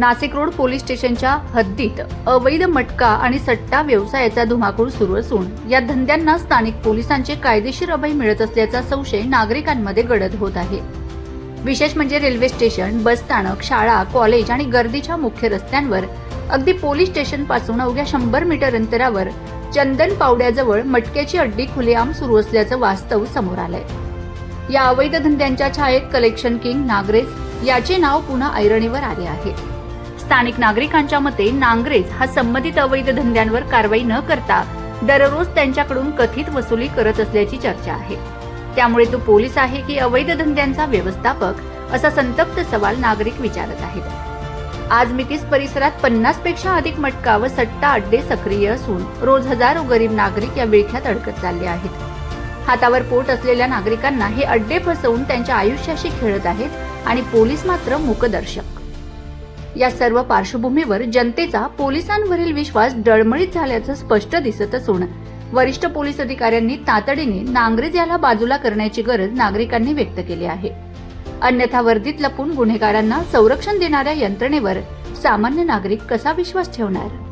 Nashik road police स्टेशनच्या हद्दीत अवैध मटका आणि सट्टा व्यवसायाचा धुमाकूळ सुरू असून या धंद्यांना स्थानिक पोलिसांचे कायदेशीर अभय मिळत असल्याचा संशय नागरिकांमध्ये गडद होत आहे. विशेष म्हणजे रेल्वे स्टेशन बसस्थानक शाळा कॉलेज आणि गर्दीच्या मुख्य रस्त्यांवर अगदी पोलीस स्टेशनपासून अवघ्या शंभर मीटर अंतरावर चंदन पावड्याजवळ मटक्याची अड्डी खुलेआम सुरू असल्याचं वास्तव समोर आलंय. या अवैध धंद्यांच्या छायेत कलेक्शन किंग नागरेज याचे नाव पुन्हा ऐरणीवर आले आहे. स्थानिक नागरिकांच्या मते नांगरेज हा संबंधित अवैध धंद्यांवर कारवाई न करता दररोज त्यांच्याकडून कथित वसुली करत असल्याची चर्चा आहे. त्यामुळे तो पोलीस आहे की अवैध धंद्यांचा व्यवस्थापक असा संतप्त सवाल नागरिक विचारत आहेत. आज मितीस परिसरात पन्नासपेक्षा अधिक मटका व सट्टा अड्डे सक्रिय असून रोज हजारो गरीब नागरिक या विळख्यात अडकत चालले आहेत. हातावर पोट असलेल्या नागरिकांना हे अड्डे फसवून त्यांच्या आयुष्याशी खेळत आहेत आणि पोलीस मात्र मुकदर्शक. या सर्व पार्श्वभूमीवर जनतेचा पोलिसांवरील विश्वास डळमळीत झाल्याचं स्पष्ट दिसत असून वरिष्ठ पोलीस अधिकाऱ्यांनी तातडीने नांगरेज याला बाजूला करण्याची गरज नागरिकांनी व्यक्त केली आहे. अन्यथा वर्दीत लपून गुन्हेगारांना संरक्षण देणाऱ्या यंत्रणेवर सामान्य नागरिक कसा विश्वास ठेवणार?